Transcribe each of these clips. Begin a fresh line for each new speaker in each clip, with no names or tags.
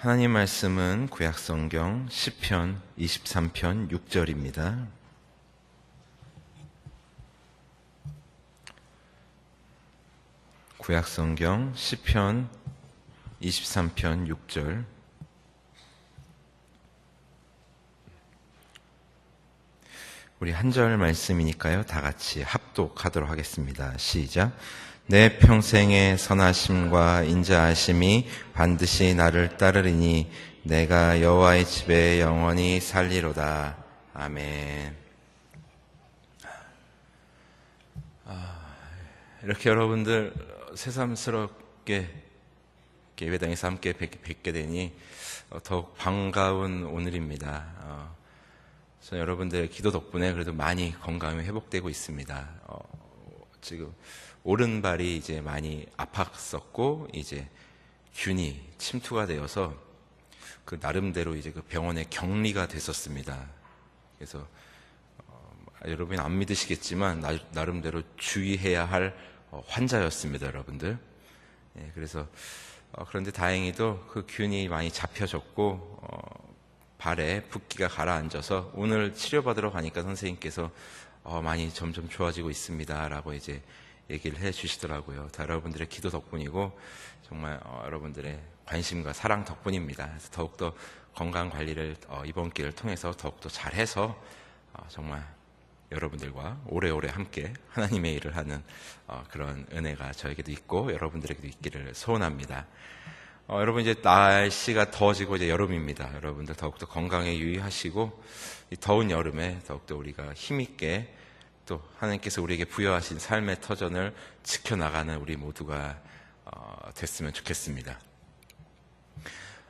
하나님 말씀은 구약성경 10편 23편 6절입니다. 구약성경 10편 23편 6절 우리 한 절 말씀이니까요. 다 같이 합독하도록 하겠습니다. 시작. 내 평생의 선하심과 인자하심이 반드시 나를 따르리니 내가 여호와의 집에 영원히 살리로다. 아멘. 아, 이렇게 여러분들 새삼스럽게 예배당에서 함께 뵙, 게 되니 더욱 반가운 오늘입니다. 어, 저는 여러분들의 기도 덕분에 그래도 많이 건강이 회복되고 있습니다. 어, 지금 오른발이 이제 많이 아팠었고 이제 균이 침투가 되어서 그 나름대로 이제 그 병원에 격리가 됐었습니다. 그래서 어, 여러분 안 믿으시겠지만 나, 름대로 주의해야 할 어, 환자였습니다, 여러분들. 예, 그래서 어, 그런데 다행히도 그 균이 많이 잡혀졌고 어, 발에 붓기가 가라앉아서 오늘 치료받으러 가니까 선생님께서 어, 많이 점점 좋아지고 있습니다 라고 이제 얘기를 해 주시더라고요. 다 여러분들의 기도 덕분이고 정말 어, 여러분들의 관심과 사랑 덕분입니다. 그래서 더욱더 건강 관리를 어, 이번 기회를 통해서 더욱더 잘해서 어, 정말 여러분들과 오래오래 함께 하나님의 일을 하는 어, 그런 은혜가 저에게도 있고 여러분들에게도 있기를 소원합니다. 어, 여러분 이제 날씨가 더워지고 이제 여름입니다. 여러분들 더욱더 건강에 유의하시고 이 더운 여름에 더욱더 우리가 힘있게 또 하나님께서 우리에게 부여하신 삶의 터전을 지켜나가는 우리 모두가 어, 됐으면 좋겠습니다.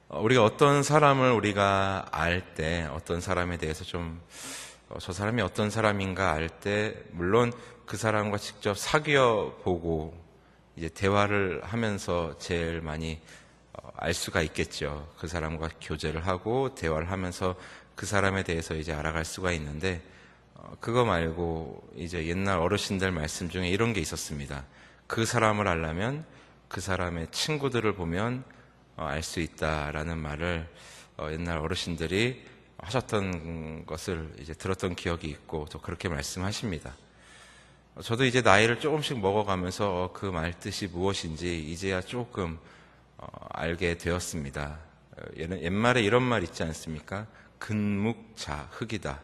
어, 우리가 어떤 사람을 우리가 알 때 어떤 사람에 대해서 좀 저 사람이 어떤 사람인가 알 때 물론 그 사람과 직접 사귀어 보고 이제 대화를 하면서 제일 많이 알 수가 있겠죠. 그 사람과 교제를 하고 대화를 하면서 그 사람에 대해서 이제 알아갈 수가 있는데 어, 그거 말고 이제 옛날 어르신들 말씀 중에 이런 게 있었습니다. 그 사람을 알려면 그 사람의 친구들을 보면 어, 알수 있다라는 말을 어, 옛날 어르신들이 하셨던 것을 이제 들었던 기억이 있고 또 그렇게 말씀하십니다. 저도 이제 나이를 조금씩 먹어가면서 그 말 뜻이 무엇인지 이제야 조금 알게 되었습니다. 옛말에 이런 말 있지 않습니까? 근묵자 흙이다.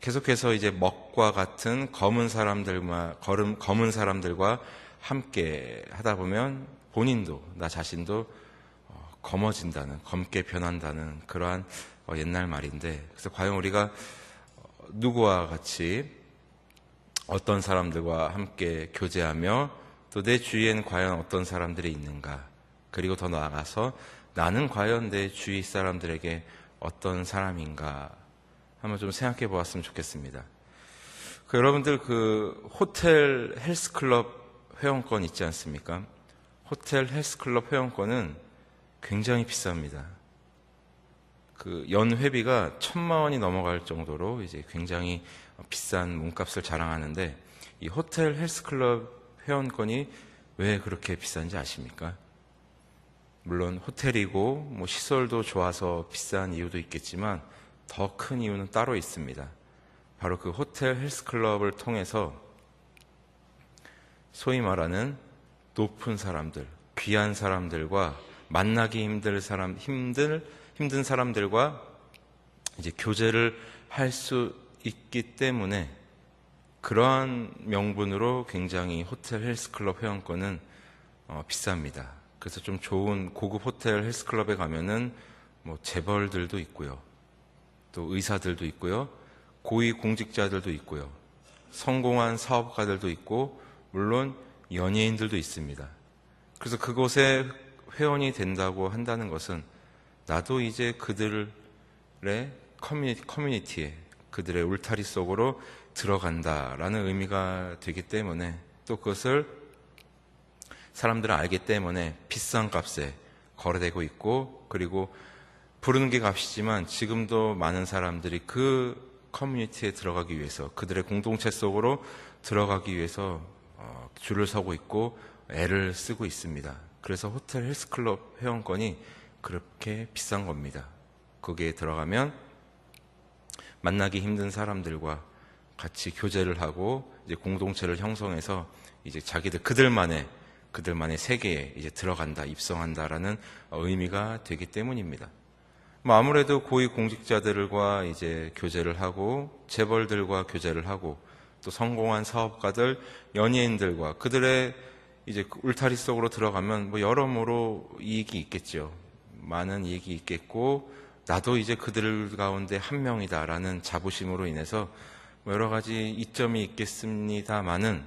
계속해서 이제 먹과 같은 검은 사람들과 걸음 검은 사람들과 함께 하다 보면 본인도 나 자신도 어, 검어진다는 검게 변한다는 그러한 어, 옛날 말인데 그래서 과연 우리가 어, 누구와 같이 어떤 사람들과 함께 교제하며 또 내 주위에는 과연 어떤 사람들이 있는가 그리고 더 나아가서 나는 과연 내 주위 사람들에게 어떤 사람인가 한번 좀 생각해 보았으면 좋겠습니다. 그 여러분들 그 호텔 헬스클럽 회원권 있지 않습니까? 호텔 헬스클럽 회원권은 굉장히 비쌉니다. 그 연회비가 천만 원이 넘어갈 정도로 이제 굉장히 비싼 몸값을 자랑하는데 이 호텔 헬스클럽 회원권이 왜 그렇게 비싼지 아십니까? 물론 호텔이고 뭐 시설도 좋아서 비싼 이유도 있겠지만 더 큰 이유는 따로 있습니다. 바로 그 호텔 헬스클럽을 통해서 소위 말하는 높은 사람들, 귀한 사람들과 만나기 힘들 사람, 힘들, 힘든 사람들과 이제 교제를 할 수 있기 때문에 그러한 명분으로 굉장히 호텔 헬스클럽 회원권은 어, 비쌉니다. 그래서 좀 좋은 고급 호텔 헬스클럽에 가면은 뭐 재벌들도 있고요. 또 의사들도 있고요. 고위 공직자들도 있고요. 성공한 사업가들도 있고, 물론 연예인들도 있습니다. 그래서 그곳에 회원이 된다고 한다는 것은 나도 이제 그들의 커뮤니티, 커뮤니티에 그들의 울타리 속으로 들어간다라는 의미가 되기 때문에 또 그것을 사람들은 알기 때문에 비싼 값에 거래되고 있고 그리고 부르는 게 값이지만 지금도 많은 사람들이 그 커뮤니티에 들어가기 위해서 그들의 공동체 속으로 들어가기 위해서 어, 줄을 서고 있고 애를 쓰고 있습니다. 그래서 호텔 헬스클럽 회원권이 그렇게 비싼 겁니다. 거기에 들어가면 만나기 힘든 사람들과 같이 교제를 하고 이제 공동체를 형성해서 이제 자기들 그들만의 그들만의 세계에 이제 들어간다, 입성한다라는 의미가 되기 때문입니다. 뭐 아무래도 고위 공직자들과 이제 교제를 하고 재벌들과 교제를 하고 또 성공한 사업가들, 연예인들과 그들의 이제 그 울타리 속으로 들어가면 뭐 여러모로 이익이 있겠죠. 많은 이익이 있겠고 나도 이제 그들 가운데 한 명이다라는 자부심으로 인해서 뭐 여러 가지 이점이 있겠습니다만은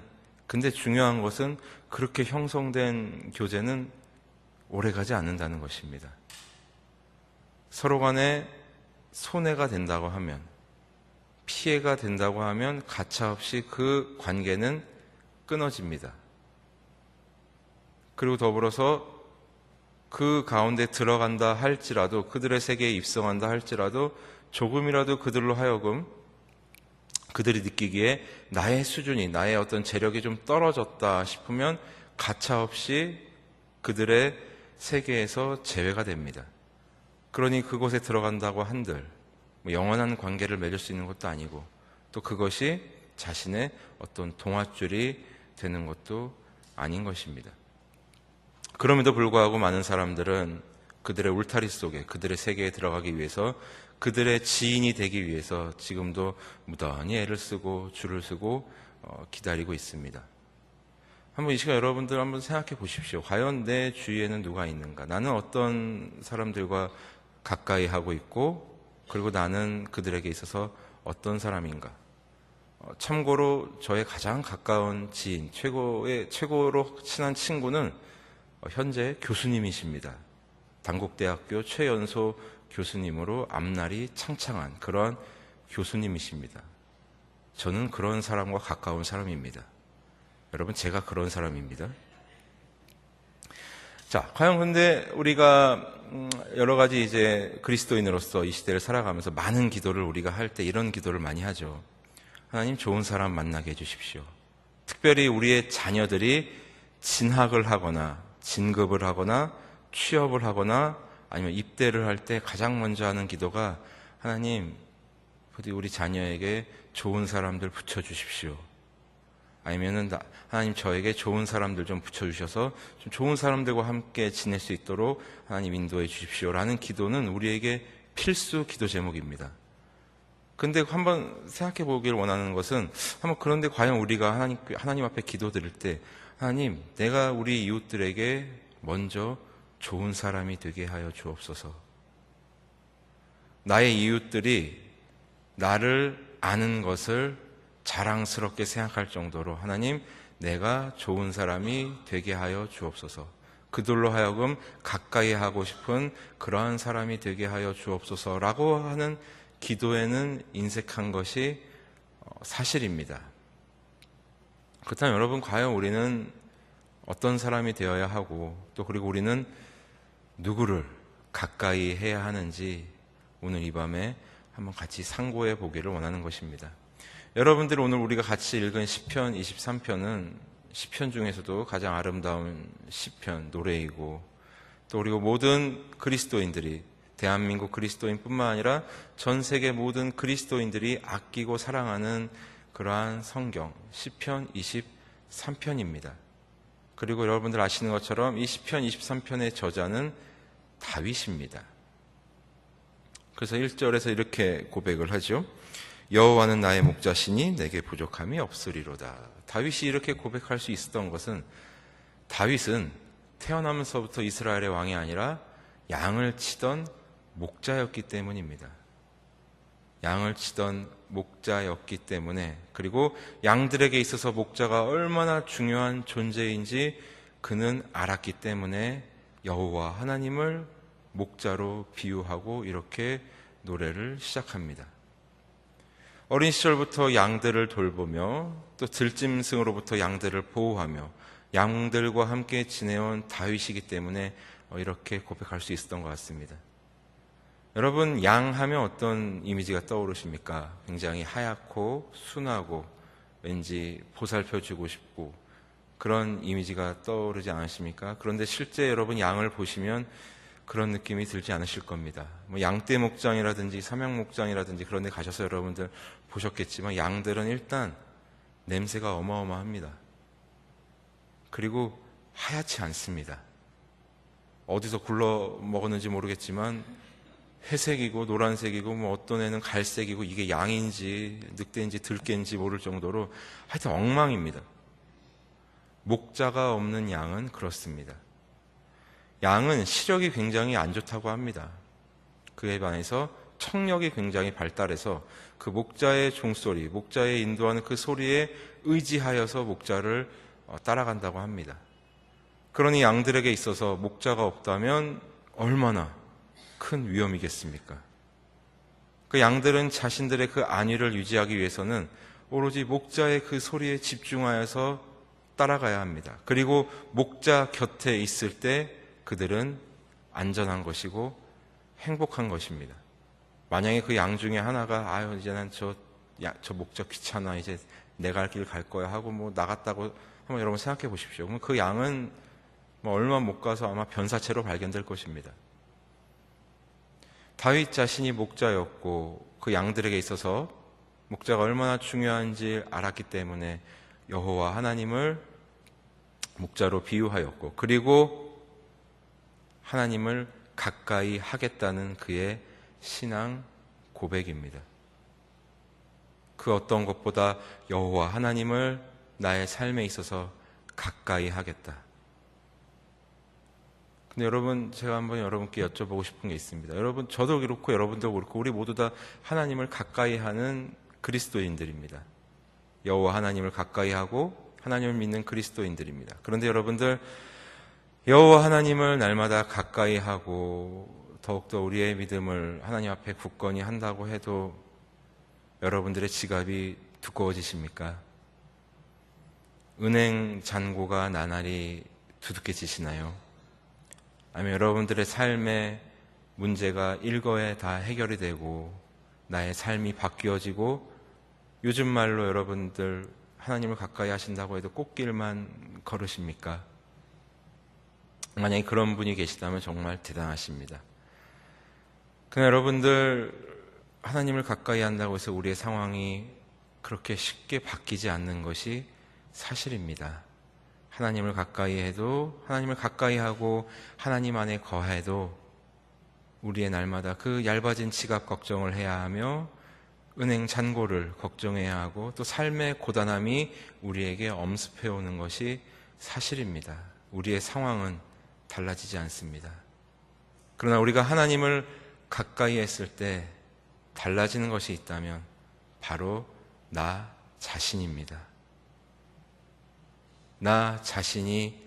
근데 중요한 것은 그렇게 형성된 교제는 오래 가지 않는다는 것입니다. 서로 간에 손해가 된다고 하면 피해가 된다고 하면 가차없이 그 관계는 끊어집니다. 그리고 더불어서 그 가운데 들어간다 할지라도 그들의 세계에 입성한다 할지라도 조금이라도 그들로 하여금 그들이 느끼기에 나의 수준이 나의 어떤 재력이 좀 떨어졌다 싶으면 가차없이 그들의 세계에서 제외가 됩니다. 그러니 그곳에 들어간다고 한들 뭐 영원한 관계를 맺을 수 있는 것도 아니고 또 그것이 자신의 어떤 동화줄이 되는 것도 아닌 것입니다. 그럼에도 불구하고 많은 사람들은 그들의 울타리 속에 그들의 세계에 들어가기 위해서 그들의 지인이 되기 위해서 지금도 무던히 애를 쓰고 줄을 쓰고 어, 기다리고 있습니다. 한번 이 시간 여러분들 한번 생각해 보십시오. 과연 내 주위에는 누가 있는가? 나는 어떤 사람들과 가까이 하고 있고 그리고 나는 그들에게 있어서 어떤 사람인가? 어, 참고로 저의 가장 가까운 지인, 최고의 최고로 친한 친구는 어, 현재 교수님이십니다. 단국대학교 최연소 교수님으로 앞날이 창창한 그런 교수님이십니다. 저는 그런 사람과 가까운 사람입니다. 여러분, 제가 그런 사람입니다. 자, 과연 근데 우리가 음, 여러 가지 이제 그리스도인으로서 이 시대를 살아가면서 많은 기도를 우리가 할 때 이런 기도를 많이 하죠. 하나님 좋은 사람 만나게 해주십시오. 특별히 우리의 자녀들이 진학을 하거나 진급을 하거나 취업을 하거나 아니면 입대를 할 때 가장 먼저 하는 기도가 하나님, 부디 우리 자녀에게 좋은 사람들 붙여주십시오. 아니면은 하나님 저에게 좋은 사람들 좀 붙여주셔서 좀 좋은 사람들과 함께 지낼 수 있도록 하나님 인도해 주십시오라는 기도는 우리에게 필수 기도 제목입니다. 근데 한번 생각해 보길 원하는 것은 한번 그런데 과연 우리가 하나님, 하나님 앞에 기도 드릴 때 하나님 내가 우리 이웃들에게 먼저 좋은 사람이 되게 하여 주옵소서. 나의 이웃들이 나를 아는 것을 자랑스럽게 생각할 정도로 하나님 내가 좋은 사람이 되게 하여 주옵소서. 그들로 하여금 가까이 하고 싶은 그러한 사람이 되게 하여 주옵소서라고 하는 기도에는 인색한 것이 어, 사실입니다. 그렇다면 여러분 과연 우리는 어떤 사람이 되어야 하고 또 그리고 우리는 누구를 가까이 해야 하는지 오늘 이 밤에 한번 같이 상고해 보기를 원하는 것입니다. 여러분들 오늘 우리가 같이 읽은 시편 23편은 시편 중에서도 가장 아름다운 시편 노래이고 또 그리고 모든 그리스도인들이 대한민국 그리스도인뿐만 아니라 전 세계 모든 그리스도인들이 아끼고 사랑하는 그러한 성경 시편 23편입니다. 그리고 여러분들 아시는 것처럼 이 시편 23편의 저자는 다윗입니다. 그래서 1절에서 이렇게 고백을 하죠. 여호와는 나의 목자시니 내게 부족함이 없으리로다. 다윗이 이렇게 고백할 수 있었던 것은 다윗은 태어나면서부터 이스라엘의 왕이 아니라 양을 치던 목자였기 때문입니다. 양을 치던 목자였기 때문에 그리고 양들에게 있어서 목자가 얼마나 중요한 존재인지 그는 알았기 때문에 여호와 하나님을 목자로 비유하고 이렇게 노래를 시작합니다. 어린 시절부터 양들을 돌보며 또 들짐승으로부터 양들을 보호하며 양들과 함께 지내온 다윗이기 때문에 이렇게 고백할 수 있었던 것 같습니다. 여러분, 양 하면 어떤 이미지가 떠오르십니까? 굉장히 하얗고 순하고 왠지 보살펴 주고 싶고 그런 이미지가 떠오르지 않으십니까? 그런데 실제 여러분 양을 보시면 그런 느낌이 들지 않으실 겁니다. 뭐 양떼 목장이라든지 삼양 목장이라든지 그런 데 가셔서 여러분들 보셨겠지만 양들은 일단 냄새가 어마어마합니다. 그리고 하얗지 않습니다. 어디서 굴러 먹었는지 모르겠지만 회색이고 노란색이고 뭐 어떤 애는 갈색이고 이게 양인지 늑대인지 들깨인지 모를 정도로 하여튼 엉망입니다. 목자가 없는 양은 그렇습니다. 양은 시력이 굉장히 안 좋다고 합니다. 그에 반해서 청력이 굉장히 발달해서 그 목자의 종소리, 목자의 인도하는 그 소리에 의지하여서 목자를 어, 따라간다고 합니다. 그러니 양들에게 있어서 목자가 없다면 얼마나 큰 위험이겠습니까? 그 양들은 자신들의 그 안위를 유지하기 위해서는 오로지 목자의 그 소리에 집중하여서 따라가야 합니다. 그리고 목자 곁에 있을 때 그들은 안전한 것이고 행복한 것입니다. 만약에 그 양 중에 하나가 아유 이제는 저, 야, 저 목자 귀찮아 이제 내가 할 길 갈 거야 하고 뭐 나갔다고 한번 여러분 생각해 보십시오. 그럼 그 양은 뭐 얼마 못 가서 아마 변사체로 발견될 것입니다. 다윗 자신이 목자였고 그 양들에게 있어서 목자가 얼마나 중요한지 알았기 때문에 여호와 하나님을 목자로 비유하였고 그리고 하나님을 가까이 하겠다는 그의 신앙 고백입니다. 그 어떤 것보다 여호와 하나님을 나의 삶에 있어서 가까이 하겠다. 근데 여러분 제가 한번 여러분께 여쭤보고 싶은 게 있습니다. 여러분 저도 그렇고 여러분도 그렇고 우리 모두 다 하나님을 가까이 하는 그리스도인들입니다. 여호와 하나님을 가까이 하고 하나님을 믿는 그리스도인들입니다. 그런데 여러분들 여호와 하나님을 날마다 가까이 하고 더욱더 우리의 믿음을 하나님 앞에 굳건히 한다고 해도 여러분들의 지갑이 두꺼워지십니까? 은행 잔고가 나날이 두둑해지시나요? 아니면 여러분들의 삶의 문제가 일거에 다 해결이 되고 나의 삶이 바뀌어지고 요즘 말로 여러분들 하나님을 가까이 하신다고 해도 꽃길만 걸으십니까? 만약에 그런 분이 계시다면 정말 대단하십니다. 그러나 여러분들 하나님을 가까이 한다고 해서 우리의 상황이 그렇게 쉽게 바뀌지 않는 것이 사실입니다. 하나님을 가까이 해도 하나님을 가까이 하고 하나님 안에 거해도 우리의 날마다 그 얇아진 지갑 걱정을 해야 하며 은행 잔고를 걱정해야 하고 또 삶의 고단함이 우리에게 엄습해 오는 것이 사실입니다. 우리의 상황은 달라지지 않습니다. 그러나 우리가 하나님을 가까이 했을 때 달라지는 것이 있다면 바로 나 자신입니다. 나 자신이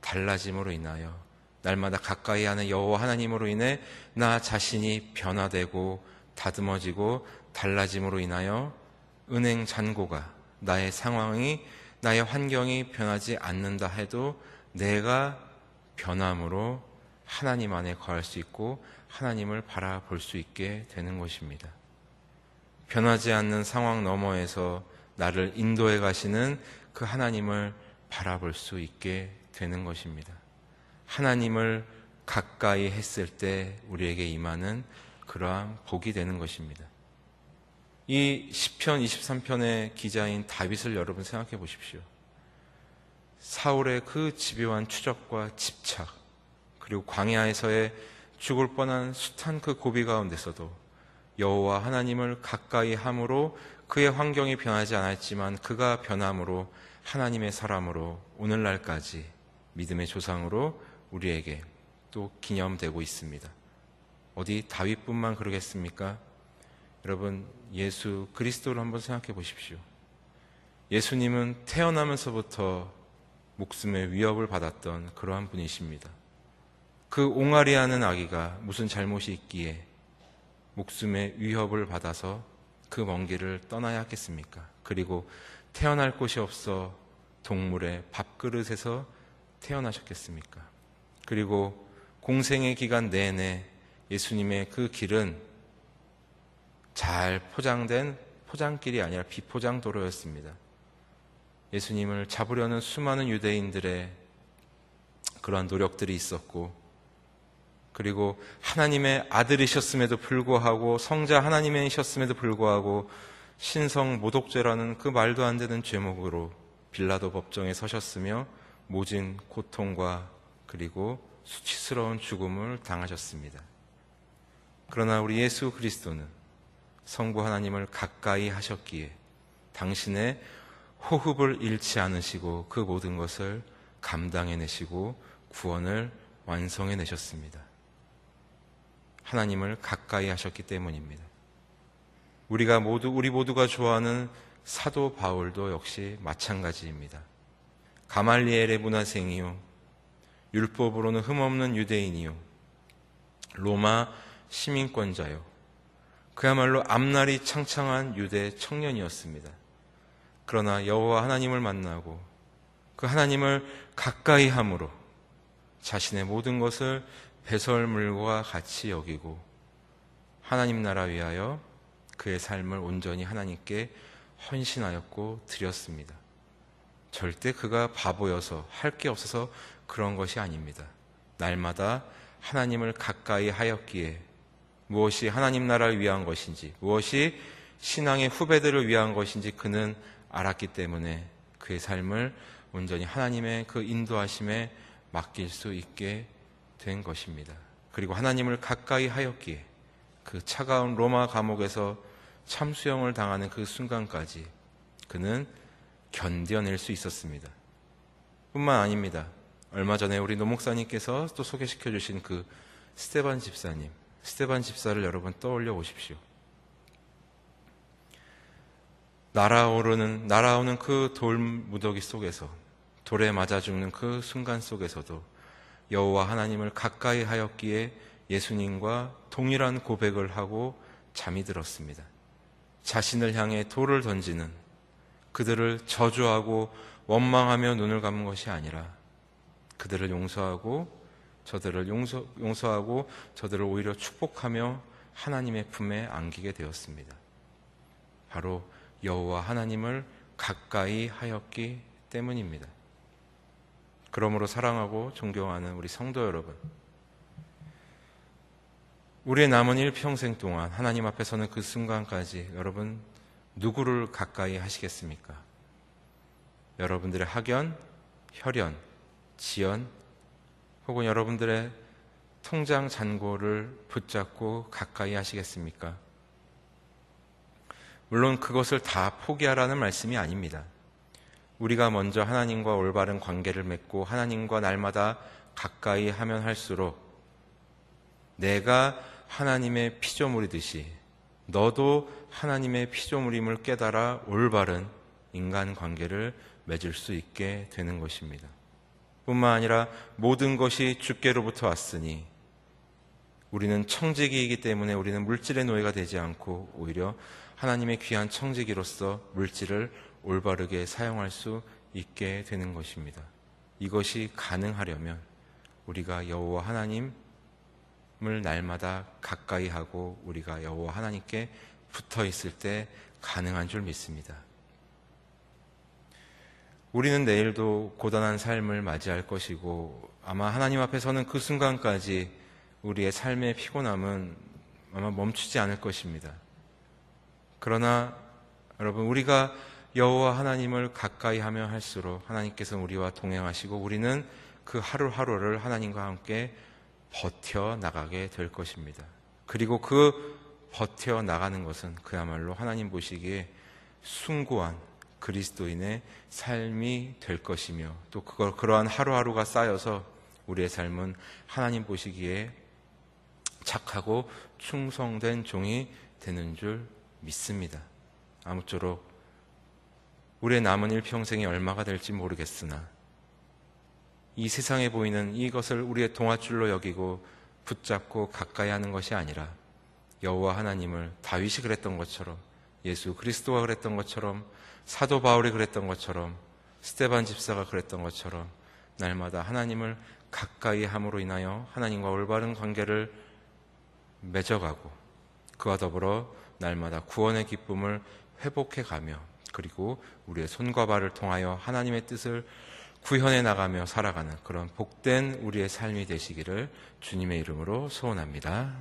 달라짐으로 인하여 날마다 가까이 하는 여호와 하나님으로 인해 나 자신이 변화되고 다듬어지고 달라짐으로 인하여 은행 잔고가 나의 상황이 나의 환경이 변하지 않는다 해도 내가 변함으로 하나님 안에 거할 수 있고 하나님을 바라볼 수 있게 되는 것입니다. 변하지 않는 상황 너머에서 나를 인도해 가시는 그 하나님을 바라볼 수 있게 되는 것입니다. 하나님을 가까이 했을 때 우리에게 임하는 그러한 복이 되는 것입니다. 이 시편 23편의 기자인 다윗을 여러분 생각해 보십시오. 사울의 그 집요한 추적과 집착, 그리고 광야에서의 죽을 뻔한 숱한 그 고비 가운데서도 여호와 하나님을 가까이 함으로 그의 환경이 변하지 않았지만 그가 변함으로 하나님의 사람으로 오늘날까지 믿음의 조상으로 우리에게 또 기념되고 있습니다. 어디 다윗뿐만 그러겠습니까? 여러분 예수 그리스도를 한번 생각해 보십시오. 예수님은 태어나면서부터 목숨의 위협을 받았던 그러한 분이십니다. 그 옹알이하는 아기가 무슨 잘못이 있기에 목숨의 위협을 받아서 그 먼 길을 떠나야 하겠습니까? 그리고 태어날 곳이 없어 동물의 밥그릇에서 태어나셨겠습니까? 그리고 공생의 기간 내내 예수님의 그 길은 잘 포장된 포장길이 아니라 비포장 도로였습니다. 예수님을 잡으려는 수많은 유대인들의 그러한 노력들이 있었고 그리고 하나님의 아들이셨음에도 불구하고 성자 하나님이셨음에도 불구하고 신성 모독죄라는 그 말도 안 되는 죄목으로 빌라도 법정에 서셨으며 모진 고통과 그리고 수치스러운 죽음을 당하셨습니다. 그러나 우리 예수 그리스도는 성부 하나님을 가까이 하셨기에 당신의 호흡을 잃지 않으시고 그 모든 것을 감당해내시고 구원을 완성해내셨습니다. 하나님을 가까이 하셨기 때문입니다. 우리가 모두, 우리 모두가 좋아하는 사도 바울도 역시 마찬가지입니다. 가말리엘의 문화생이요. 율법으로는 흠없는 유대인이요. 로마 시민권자요. 그야말로 앞날이 창창한 유대 청년이었습니다. 그러나 여호와 하나님을 만나고 그 하나님을 가까이 함으로 자신의 모든 것을 배설물과 같이 여기고 하나님 나라 위하여 그의 삶을 온전히 하나님께 헌신하였고 드렸습니다. 절대 그가 바보여서 할 게 없어서 그런 것이 아닙니다. 날마다 하나님을 가까이 하였기에 무엇이 하나님 나라를 위한 것인지, 무엇이 신앙의 후배들을 위한 것인지 그는 알았기 때문에 그의 삶을 온전히 하나님의 그 인도하심에 맡길 수 있게 된 것입니다. 그리고 하나님을 가까이 하였기에 그 차가운 로마 감옥에서 참수형을 당하는 그 순간까지 그는 견뎌낼 수 있었습니다. 뿐만 아닙니다. 얼마 전에 우리 노 목사님께서 또 소개시켜 주신 그 스테반 집사님, 스테반 집사를 여러분 떠올려 보십시오. 날아오르는, 날아오는 그 돌 무더기 속에서 돌에 맞아 죽는 그 순간 속에서도 여호와 하나님을 가까이 하였기에 예수님과 동일한 고백을 하고 잠이 들었습니다. 자신을 향해 돌을 던지는 그들을 저주하고 원망하며 눈을 감은 것이 아니라 그들을 용서하고 저들을 용서, 용서하고 저들을 오히려 축복하며 하나님의 품에 안기게 되었습니다. 바로 여호와 하나님을 가까이 하였기 때문입니다. 그러므로 사랑하고 존경하는 우리 성도 여러분, 우리의 남은 일평생 동안 하나님 앞에 서는 그 순간까지 여러분 누구를 가까이 하시겠습니까? 여러분들의 학연, 혈연, 지연, 혹은 여러분들의 통장 잔고를 붙잡고 가까이 하시겠습니까? 물론 그것을 다 포기하라는 말씀이 아닙니다. 우리가 먼저 하나님과 올바른 관계를 맺고 하나님과 날마다 가까이 하면 할수록 내가 하나님의 피조물이듯이 너도 하나님의 피조물임을 깨달아 올바른 인간 관계를 맺을 수 있게 되는 것입니다. 뿐만 아니라 모든 것이 주께로부터 왔으니 우리는 청지기이기 때문에 우리는 물질의 노예가 되지 않고 오히려 하나님의 귀한 청지기로서 물질을 올바르게 사용할 수 있게 되는 것입니다. 이것이 가능하려면 우리가 여호와 하나님 을 날마다 가까이 하고 우리가 여호와 하나님께 붙어 있을 때 가능한 줄 믿습니다. 우리는 내일도 고단한 삶을 맞이할 것이고 아마 하나님 앞에 서는 그 순간까지 우리의 삶의 피곤함은 아마 멈추지 않을 것입니다. 그러나 여러분 우리가 여호와 하나님을 가까이 하며 할수록 하나님께서 우리와 동행하시고 우리는 그 하루하루를 하나님과 함께 버텨 나가게 될 것입니다. 그리고 그 버텨 나가는 것은 그야말로 하나님 보시기에 숭고한 그리스도인의 삶이 될 것이며 또 그걸 그러한 하루하루가 쌓여서 우리의 삶은 하나님 보시기에 착하고 충성된 종이 되는 줄 믿습니다. 아무쪼록 우리의 남은 일평생이 얼마가 될지 모르겠으나 이 세상에 보이는 이것을 우리의 동화줄로 여기고 붙잡고 가까이 하는 것이 아니라 여호와 하나님을 다윗이 그랬던 것처럼 예수 그리스도가 그랬던 것처럼 사도 바울이 그랬던 것처럼 스테반 집사가 그랬던 것처럼 날마다 하나님을 가까이 함으로 인하여 하나님과 올바른 관계를 맺어가고 그와 더불어 날마다 구원의 기쁨을 회복해 가며 그리고 우리의 손과 발을 통하여 하나님의 뜻을 구현해 나가며 살아가는 그런 복된 우리의 삶이 되시기를 주님의 이름으로 소원합니다.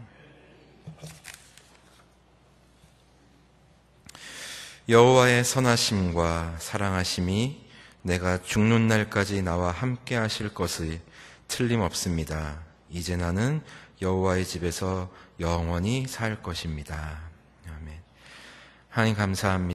여호와의 선하심과 사랑하심이 내가 죽는 날까지 나와 함께 하실 것이 틀림없습니다. 이제 나는 여호와의 집에서 영원히 살 것입니다. 아멘. 하나님 감사합니다.